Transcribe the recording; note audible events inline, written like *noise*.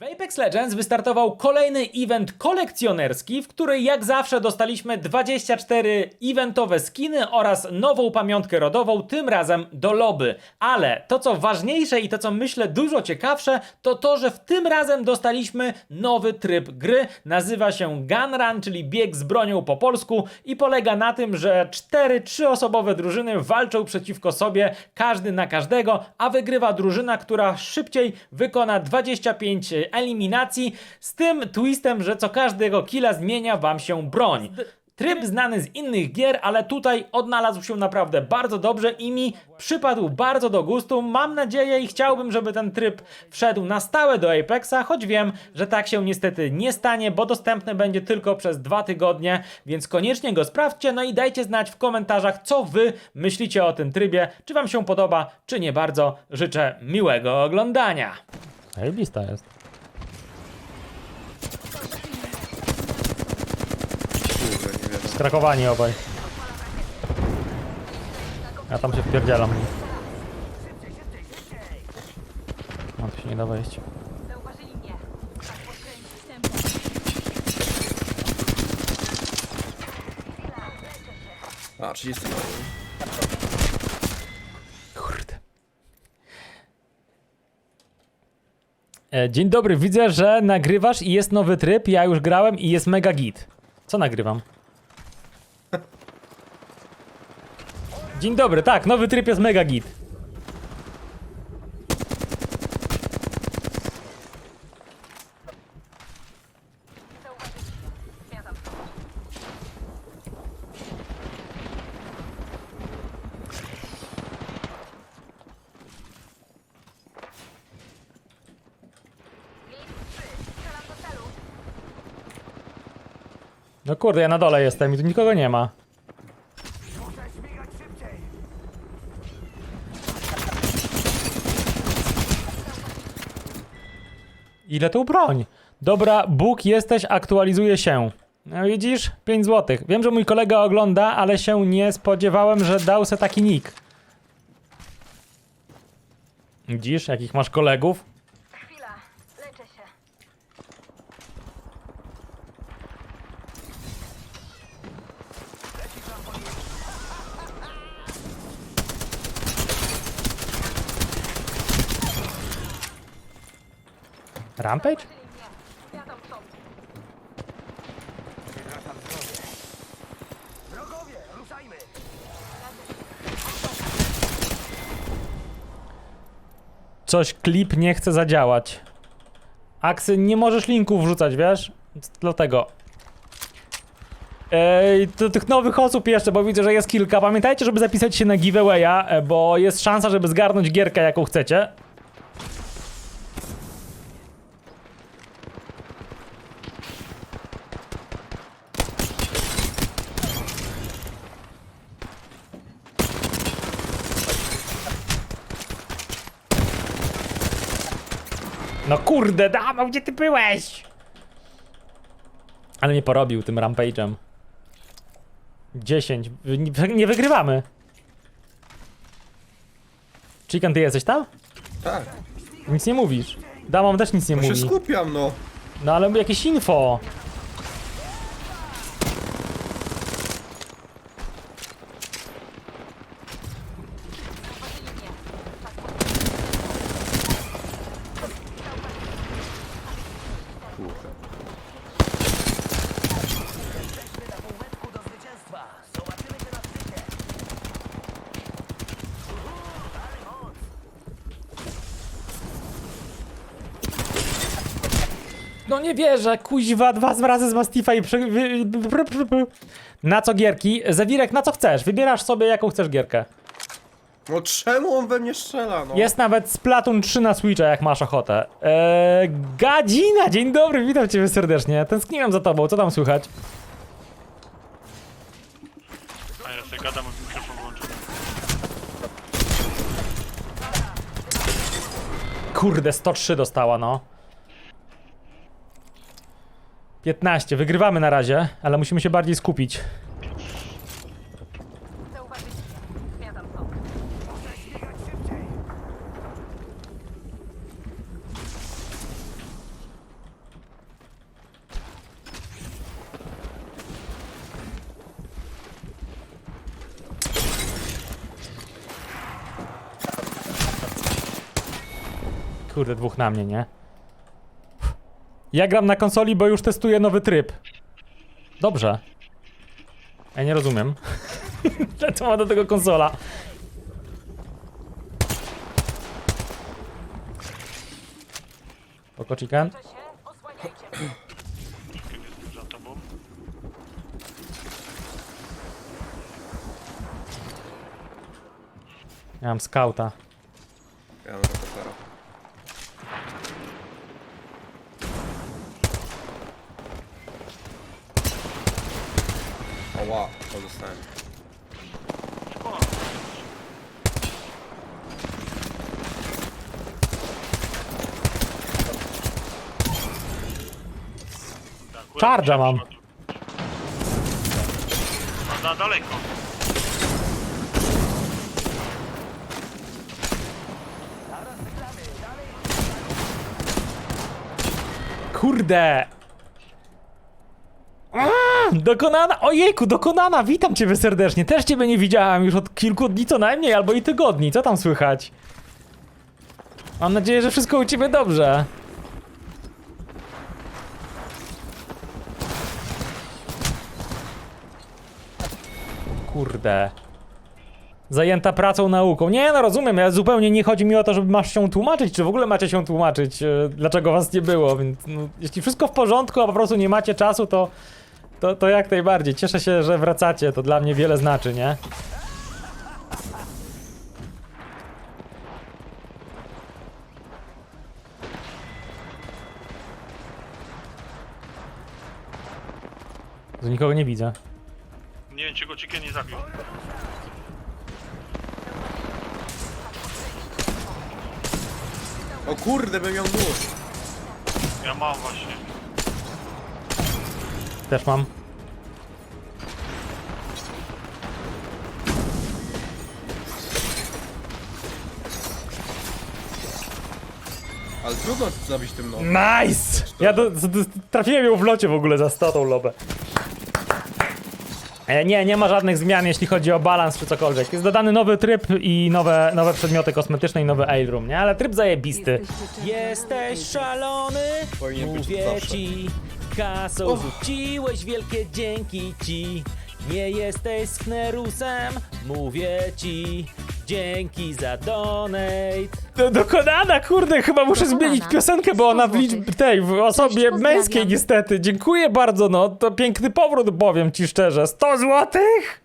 W Apex Legends wystartował kolejny event kolekcjonerski, w której jak zawsze dostaliśmy 24 eventowe skiny oraz nową pamiątkę rodową, tym razem do lobby. Ale to co ważniejsze i to co myślę dużo ciekawsze, to to, że w tym razem dostaliśmy nowy tryb gry. Nazywa się Gun Run, czyli bieg z bronią po polsku i polega na tym, że cztery trzyosobowe drużyny walczą przeciwko sobie, każdy na każdego, a wygrywa drużyna, która szybciej wykona 25 eliminacji, z tym twistem, że co każdego killa zmienia wam się broń. Tryb znany z innych gier, ale tutaj odnalazł się naprawdę bardzo dobrze i mi przypadł bardzo do gustu. Mam nadzieję i chciałbym, żeby ten tryb wszedł na stałe do Apexa, choć wiem, że tak się niestety nie stanie, bo dostępny będzie tylko przez dwa tygodnie, więc koniecznie go sprawdźcie, no i dajcie znać w komentarzach, co wy myślicie o tym trybie, czy wam się podoba, czy nie bardzo. Życzę miłego oglądania. Zajebista jest. Skrakowani obaj. Ja tam się wpierdzielam. No tu się nie da wejść. A, 30 minut. Kurde. E, Dzień dobry, widzę, że nagrywasz i jest nowy tryb. Ja już grałem i jest mega git. Co nagrywam? Dzień dobry, tak, nowy tryb jest mega git. No kurde, ja na dole jestem i tu nikogo nie ma. Ile tu broń? Dobra, Bóg jesteś, aktualizuje się. No widzisz? 5 zł. Wiem, że mój kolega ogląda, ale się nie spodziewałem, że dał se taki nick. Widzisz, jakich masz kolegów? Rampage? Coś klip nie chce zadziałać. Aksy, nie możesz linków wrzucać, wiesz? Dlatego. Ej, do tych nowych osób jeszcze, bo widzę, że jest kilka. Pamiętajcie, żeby zapisać się na giveawaya, e, bo jest szansa, żeby zgarnąć gierkę, jaką chcecie. No kurde, dama, gdzie ty byłeś? Ale mnie porobił tym rampage'em. 10. Wy- Nie, nie wygrywamy. Chicken, ty jesteś tam? Tak, Nic nie mówisz. Damon też nic nie no się mówi. skupiam, no. No ale jakieś info. No nie wierzę, kuźwa, dwa razy z Mastifa i prze... wy- pr- pr- pr- Na co gierki? Zawirek, na co chcesz? Wybierasz sobie, jaką chcesz gierkę. No czemu on we mnie strzela, no? Jest nawet Splatoon 3 na Switcha, jak masz ochotę. Eee, Gadzina, dzień dobry, witam cię serdecznie. Tęskniłem za tobą, co tam słychać? A ja sobie gadam, a mikrofon włączony. Kurde, 103 dostała, no. 15. Wygrywamy na razie, ale musimy się bardziej skupić. Kurde, dwóch na mnie, nie? Ja gram na konsoli, bo już testuję nowy tryb. Dobrze. Ja nie rozumiem. *laughs* Co ma do tego konsola? Oko chicken? Mam skauta. Ja mam rokopera. Oła, to dostałem. Charge'a mam. A za daleko. Kurde! Aaa, dokonana! Ojejku, dokonana! Witam ciebie serdecznie. Też ciebie nie widziałem już od kilku dni co najmniej, albo i tygodni. Co tam słychać? Mam nadzieję, że wszystko u ciebie dobrze. Kurde. Zajęta pracą, nauką. Nie, no rozumiem, ja zupełnie nie chodzi mi o to, żeby masz się tłumaczyć, czy w ogóle macie się tłumaczyć, e, dlaczego was nie było, więc no, jeśli wszystko w porządku, a po prostu nie macie czasu, to, to, to jak najbardziej. Cieszę się, że wracacie, to dla mnie wiele znaczy, nie? Tu nikogo nie widzę. Nie wiem, czy go Chicken nie zabił. O kurde, bym miał nóż. Ja mam właśnie. Też mam. Ale trudno zabić tym nożem. Nice! Ja do, do, do, trafiłem ją w locie w ogóle za statą lobę. E, Nie, nie ma żadnych zmian jeśli chodzi o balans czy cokolwiek. Jest dodany nowy tryb i nowe, nowe przedmioty kosmetyczne i nowy ale room, nie? Ale tryb zajebisty. Jesteś szalony, Powinien być mówię zawsze. ci. Kasą rzuciłeś, wielkie dzięki ci. Nie jesteś sknerusem, mówię ci. Dzięki za donate. Do, dokonana, kurde, chyba muszę Dokonana. zmienić piosenkę, bo ona w liczbie tej, w osobie męskiej niestety. Dziękuję bardzo, no, to piękny powrót, powiem ci szczerze. 100 złotych?